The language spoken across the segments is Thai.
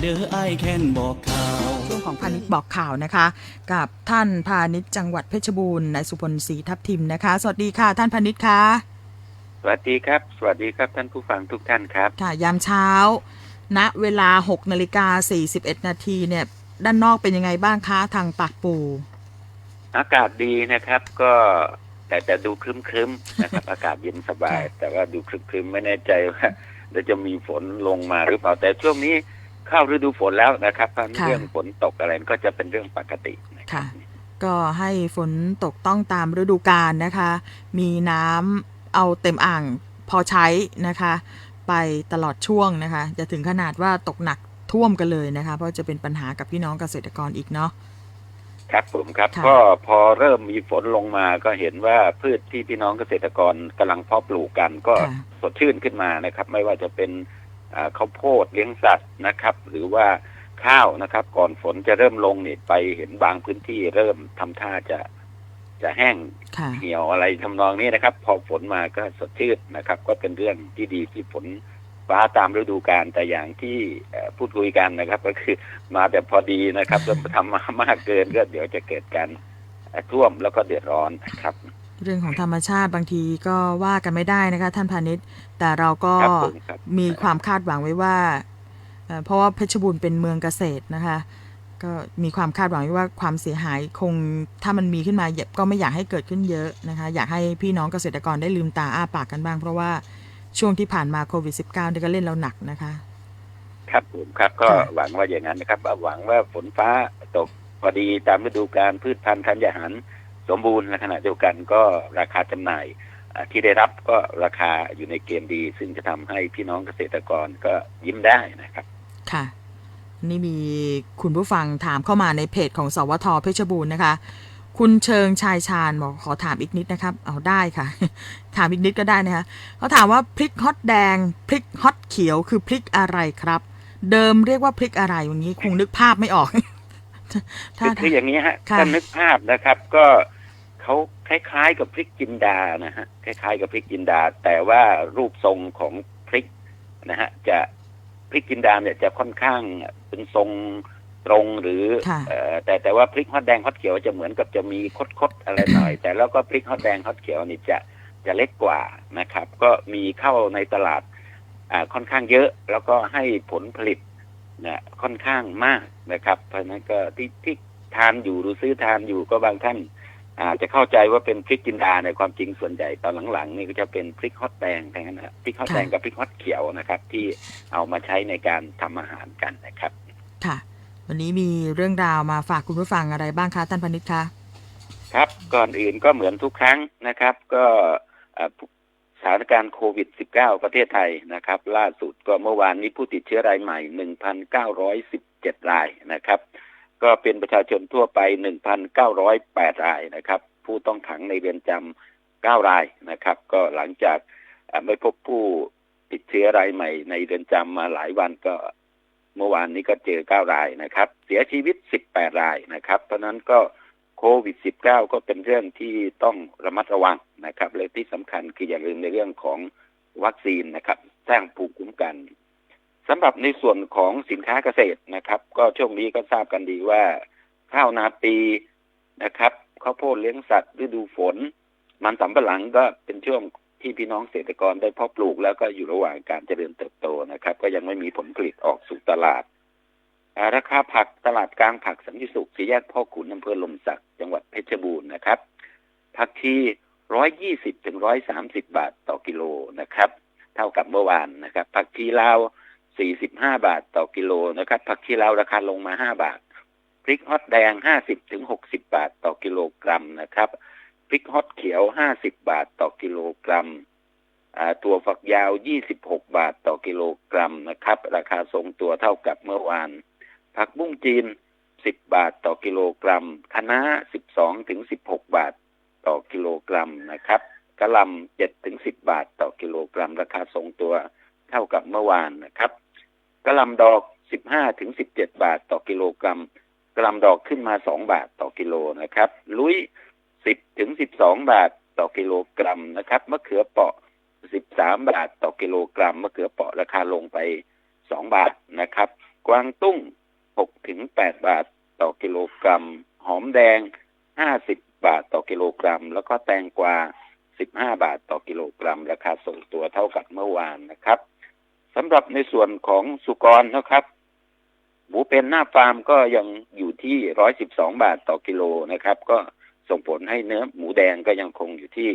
เด้อไอ้ายแค้นบอกข่าว ช่วงของพาณิชย์บอกข่าวนะคะ กับท่านพาณิชย์จังหวัดเพชรบูรณ์นายสุพลศรีทับทิมนะคะ สวัสดีค่ะท่านพาณิชย์คะสวัสดีครับ สวัสดีครับท่านผู้ฟังทุกท่านครับ ค่ะยามเช้า ณเวลา6นาฬิกา41นาทีเนี่ย ด้านนอกเป็นยังไงบ้างคะทางปากปู อากาศดีนะครับ ก็แต่จะดูครึ้มๆนะครับ อากาศเย็นสบายค่ะแต่ว่าดูครึ้มๆไม่แน่ใจว่าเดี๋ยวจะมีฝนลงมาหรือเปล่าแต่ช่วงนี้ เข้าฤดูฝนแล้วนะครับเพราะเรื่องฝนตกอะไรก็จะเป็นเรื่องปกตินะครับค่ะ ก็ให้ฝนตกต้องตามฤดูกาลนะคะ มีน้ำเอาเต็มอ่างพอใช้นะคะ ไปตลอดช่วงนะคะ จะถึงขนาดว่าตกหนักท่วมกันเลยนะคะ เพราะจะเป็นปัญหากับพี่น้องเกษตรกรอีกเนาะครับผมครับค่ะก็พอเริ่มมีฝนลงมาก็เห็นว่าพืชที่พี่น้องเกษตรกรกำลังเพาะปลูกกันก็ค่ะสดชื่นขึ้นมานะครับ ไม่ว่าจะเป็นอ่า ข้าวโพดเลี้ยงสัตว์นะครับ หรือว่าข้าวนะครับ ก่อนฝนจะเริ่มลงเนี่ยไปเห็นบางพื้นที่เริ่มทำท่าจะจะแห้งค่ะเหี่ยวอะไรทำนองนี้นะครับ พอฝนมาก็สดชื่นนะครับ ก็เป็นเรื่องที่ดีที่ฝนฟ้าตามฤดูกาลแต่อย่างที่เอ่อพูดคุยกันนะครับ ก็คือมาแบบพอดีนะครับแล้วทำมามากเกินก็เดี๋ยวจะเกิดการเอ่อท่วมแล้วก็เดือดร้อนนะครับ เรื่องของธรรมชาติบางทีก็ว่ากันไม่ได้นะคะ ท่านพาณิชย์ แต่เราก็ครับผมครับ มีความคาดหวังไว้ว่าเอ่อเพราะว่าเพชรบูรณ์เป็นเมืองเกษตรนะคะ ก็มีความคาดหวังไว้ว่าความเสียหายคงถ้ามันมีขึ้นมาอย่าก็ไม่อยากให้เกิดขึ้นเยอะนะคะ อยากให้พี่น้องเกษตรกรได้ลืมตาอ้าปากกันบ้าง เพราะว่าช่วงที่ผ่านมาโควิด -19 นี่ก็เล่นเราหนักนะคะ ครับผมครับก็ค่ะ หวังว่าอย่างนั้นนะครับหวังว่าฝนฟ้าตกพอดีตามฤดูกาลพืชพันธุ์ธัญญาหาร สมบูรณ์ในขณะเดียวกันก็ราคาจำหน่ายอ่าที่ได้รับก็ราคาอยู่ในเกณฑ์ดี ซึ่งจะทำให้พี่น้องเกษตรกรก็ยิ้มได้นะครับ ค่ะ นี่มีคุณผู้ฟังถามเข้ามาในเพจของสวทเพชรบูรณ์นะคะ คุณเชิงชายชาญบอกขอถามอีกนิดนะครับ เอาได้ค่ะ ถามอีกนิดก็ได้นะคะเขาถามว่าพริกฮอตแดง พริกฮอตเขียวคือพริกอะไรครับ เดิมเรียกว่าพริกอะไรอย่างนี้คงนึกภาพไม่ออกถ้าคือคืออย่างนี้ฮะค่ะถ้านึกภาพนะครับ ก็ เขาคล้ายๆ กับพริกจินดานะฮะคล้ายๆ กับพริกจินดา แต่ว่ารูปทรงของพริกนะฮะจะพริกจินดาเนี่ยจะค่อนข้างเป็นทรงตรงหรือค่ะเอ่อแต่แต่ว่าพริกฮอตแดงฮอตเขียวจะเหมือนกับจะมีคดๆอะไรหน่อย แต่แล้วก็พริกฮอตแดงฮอตเขียวนี่จะจะเล็กกว่านะครับ ก็มีเข้าในตลาดอ่าค่อนข้างเยอะ แล้วก็ให้ผลผลิตนะค่อนข้างมากนะครับ เพราะฉะนั้นก็ที่ที่ทานอยู่หรือซื้อทานอยู่ก็บางท่าน อาจจะเข้าใจว่าเป็นพริกจินดาในความจริงส่วนใหญ่ตอนหลังๆนี่ก็จะเป็นพริกฮอตแดงแทนนะพริกฮอตแดงกับพริกฮอตเขียวนะครับ ที่เอามาใช้ในการทำอาหารกันนะครับ ค่ะ วันนี้มีเรื่องราวมาฝากคุณผู้ฟังอะไรบ้างคะท่านพานิชคะครับก่อนอื่นก็เหมือนทุกครั้งนะครับ ก็เอ่อสถานการณ์โควิด -19 ประเทศไทยนะครับ ล่าสุดก็เมื่อวานนี้ผู้ติดเชื้อรายใหม่ 1,917 รายนะครับ ก็เป็นประชาชนทั่วไป 1,908 รายนะครับ ผู้ต้องขังในเรือนจำ9รายนะครับ ก็หลังจากไม่พบผู้ติดเชื้อรายใหม่ ในเรือนจำมาหลายวันก็เมื่อวานนี้ก็เจอ 9 รายนะครับ เสียชีวิต 18 รายนะครับ เพราะนั้นก็โควิด -19 ก็เป็นเรื่องที่ต้องระมัดระวังนะครับและที่สำคัญคืออย่าลืมในเรื่องของวัคซีนนะครับ สร้างภูมิคุ้มกัน สำหรับในส่วนของสินค้าเกษตรนะครับ ก็ช่วงนี้ก็ทราบกันดีว่า ข้าวนาปีนะครับข้าวโพดเลี้ยงสัตว์ฤดูฝน มันสำปะหลังก็เป็นช่วงที่พี่น้องเกษตรกรได้เพาะปลูกแล้วก็อยู่ระหว่างการเจริญเติบโตนะครับ ก็ยังไม่มีผลผลิตออกสู่ตลาดราคาผักตลาดกลางผักสันติสุขสี่แยกพ่อขุนอำเภอลมศักดิ์จังหวัดเพชรบูรณ์นะครับผักชีร้อยยี่สิบถึงร้อยสามสิบบาทต่อกิโลนะครับ เท่ากับเมื่อวานนะครับ ผักชีลาว สี่สิบห้าบาทต่อกิโลนะครับ ผักชีลาวราคาลงมาห้าบาท พริกฮอตแดงห้าสิบถึงหกสิบาทต่อกิโลกรัมนะครับ พริกฮอตเขียวห้าสิบบาทต่อกิโลกรัมตัวฝักยาว 26 บาทต่อกิโลกรัมนะครับ ราคาทรงตัวเท่ากับเมื่อวาน ผักบุ้งจีน 10 บาทต่อกิโลกรัม คะน้า 12 ถึง 16 บาทต่อกิโลกรัมนะครับกะหล่ำ7ถึง 10 บาทต่อกิโลกรัม ราคาทรงตัวเท่ากับเมื่อวานนะครับ กระลำดอก15ถึง17บาทต่อกิโลกรัม กระลำดอกขึ้นมา2บาทต่อกิโลนะครับ ลุย10ถึง12บาทต่อกิโลกรัมนะครับมะเขือเปาะ13บาทต่อกิโลกรัมมะเขือเปาะราคาลงไป2บาทนะครับ กวางตุ้ง6ถึง8บาทต่อกิโลกรัม หอมแดง50บาทต่อกิโลกรัม แล้วก็แตงกวา15บาทต่อกิโลกรัม ราคาส่งตัวเท่ากับเมื่อวานนะครับ สำหรับในส่วนของสุกรนะครับ หมูเป็นหน้าฟาร์มก็ยังอยู่ที่112บาทต่อกิโลนะครับ ก็ส่งผลให้เนื้อหมูแดงก็ยังคงอยู่ที่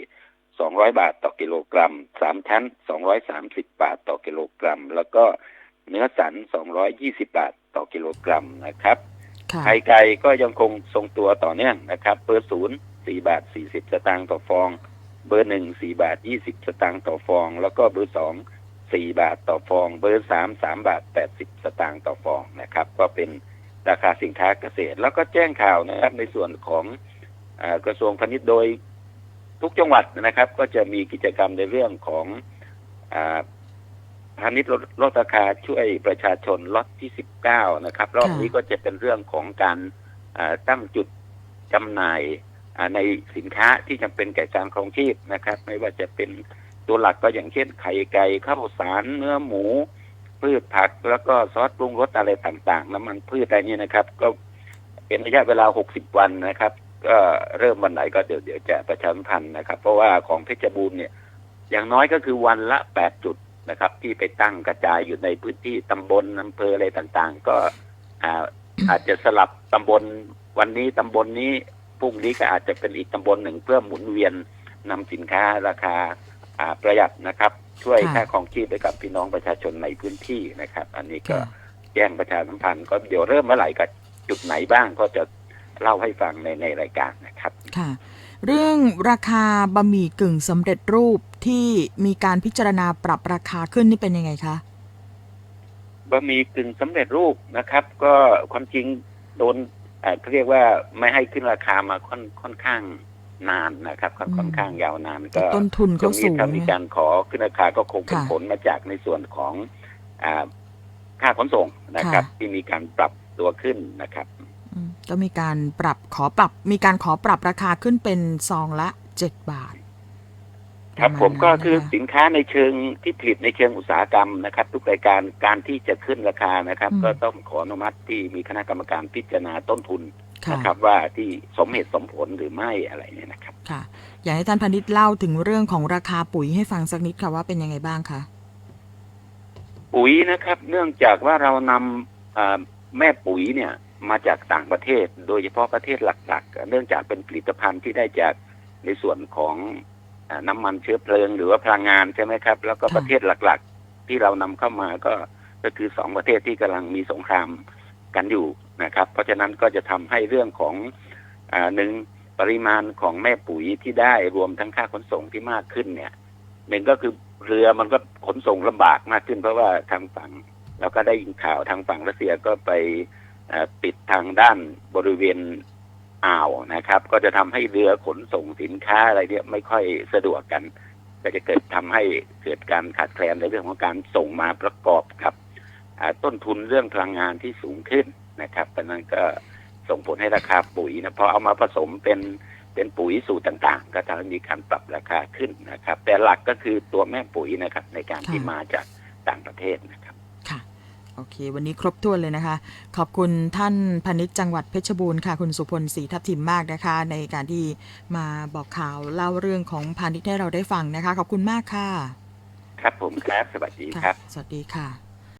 200บาทต่อกิโลกรัมสามชั้น230บาทต่อกิโลกรัม แล้วก็เนื้อสัน220บาทต่อกิโลกรัมนะครับค่ะไข่ไก่ก็ยังคงทรงตัวต่อเนื่องนะครับ เบอร์ศูนย์สี่บาทสี่สิบสตางค์ต่อฟอง เบอร์หนึ่งสี่บาทยี่สิบสตางค์ต่อฟอง แล้วก็เบอร์สอง สี่บาทต่อฟอง เบอร์สามสามบาทแปดสิบสตางค์ต่อฟองนะครับ ก็เป็นราคาสินค้าเกษตร แล้วก็แจ้งข่าวนะครับในส่วนของเออกระทรวงพาณิชย์โดยทุกจังหวัดนะครับ ก็จะมีกิจกรรมในเรื่องของอาพาณิชย์ลดลดราคาช่วยประชาชนล็อตที่สิบเก้านะครับ รอบนี้ก็จะเป็นเรื่องของการอ่าตั้งจุดจำหน่ายอ่าในสินค้าที่จำเป็นแก่การครองชีพนะครับ ไม่ว่าจะเป็น ตัวหลักก็อย่างเช่นไข่ไก่ข้าวสารเนื้อหมู พืชผักแล้วก็ซอสปรุงรสอะไรต่างๆ น้ำมันพืชอะไรนี่นะครับ ก็เป็นระยะเวลา60วันนะครับ ก็เริ่มวันไหนก็เดี๋ยวเดี๋ยวจะประชาสัมพันธ์นะครับ เพราะว่าของเพชรบูรณ์เนี่ย อย่างน้อยก็คือวันละ8จุดนะครับ ที่ไปตั้งกระจายอยู่ในพื้นที่ตำบลอำเภออะไรต่างๆ ก็อาอาจจะสลับตำบลวันนี้ตำบลนี้พรุ่งนี้ก็อาจจะเป็นอีกตำบลหนึ่งเพื่อหมุนเวียนนำสินค้าราคา ประหยัดนะครับ ช่วยค่ะค่าของชีพให้กับพี่น้องประชาชนในพื้นที่นะครับ อันนี้ก็ค่ะแจ้งประชาสัมพันธ์ก็เดี๋ยวเริ่มเมื่อไหร่กับจุดไหนบ้างก็จะเล่าให้ฟังในในรายการนะครับค่ะ เรื่องราคาบะหมี่กึ่งสำเร็จรูปที่มีการพิจารณาปรับราคาขึ้นนี่เป็นยังไงคะบะหมี่กึ่งสำเร็จรูปนะครับ ก็ความจริงโดนเอ่อเขาเรียกว่าไม่ให้ขึ้นราคามาค่อนค่อนข้าง นานนะครับค่อนอืมค่อนข้างยาวนานก็ต้นทุนตรเขางนี้สูงถ้ามีนะการขอขึ้นราคาก็คงเป็นค่ะผลมาจากในส่วนของอาค่าขนส่งนะครับค่ะที่มีการปรับตัวขึ้นนะครับอืมก็มีการปรับขอปรับ มีการขอปรับราคาขึ้นเป็นซองละเจ็ดบาท ครับปะาณผมก็นั้นคือนะคะสินค้าในเชิงที่ผลิตในเชิงอุตสาหกรรมนะครับ ทุกรายการการที่จะขึ้นราคานะครับ ก็ต้องขออนุมัติที่มีคณะกรรมการพิจารณาต้นทุนค่ะ นะครับว่าที่สมเหตุสมผลหรือไม่อะไรเนี่ยนะครับค่ะ อยากให้ท่านพาณิชย์เล่าถึงเรื่องของราคาปุ๋ยให้ฟังสักนิดค่ะว่าเป็นยังไงบ้างคะปุ๋ยนะครับ เนื่องจากว่าเรานำอ่าแม่ปุ๋ยเนี่ยมาจากต่างประเทศ โดยเฉพาะประเทศหลักๆ เนื่องจากเป็นผลิตภัณฑ์ที่ได้จากในส่วนของอาน้ำมันเชื้อเพลิงหรือว่าพลังงานใช่ไหมครับ แล้วก็ค่ะประเทศหลักๆ ที่เรานำเข้ามาก็ก็คือสองประเทศที่กำลังมีสงครามกันอยู่ นะครับ เพราะฉะนั้นก็จะทำให้เรื่องของอหนึ่งปริมาณของแม่ปุ๋ยที่ได้รวมทั้งค่าขนส่งที่มากขึ้นเนี่ยหนึ่งก็คือเรือมันก็ขนส่งลำบากมากขึ้น เพราะว่าทางฝั่งเราก็ได้ยินข่าวทางฝั่งรัสเซียก็ไปปิดทางด้านบริเวณอ่าวนะครับ ก็จะทำให้เรือขนส่งสินค้าอะไรเนี่ยไม่ค่อยสะดวกกัน ก็จะเกิดทำให้เกิดการขาดแคลนในเรื่องของการส่งมาประกอบกับต้นทุนเรื่องพลังงานที่สูงขึ้น นะครับเพราะฉะนั้นก็ส่งผลให้ราคาปุ๋ยนะพอเอามาผสมเป็นเป็นปุ๋ยสูตรต่างๆ ก็ทำให้มีการปรับราคาขึ้นนะครับ แต่หลักก็คือตัวแม่ปุ๋ยนะครับ ในการที่ค่ะมาจากต่างประเทศนะครับค่ะ โอเค วันนี้ครบถ้วนเลยนะคะ ขอบคุณท่านพาณิชย์จังหวัดเพชรบูรณ์ค่ะ คุณสุพลศรีทับทิมมากนะคะ ในการที่มาบอกข่าวเล่าเรื่องของพาณิชย์ให้เราได้ฟังนะคะ ขอบคุณมากค่ะ ครับผมครับ สวัสดีครับ สวัสดีค่ะ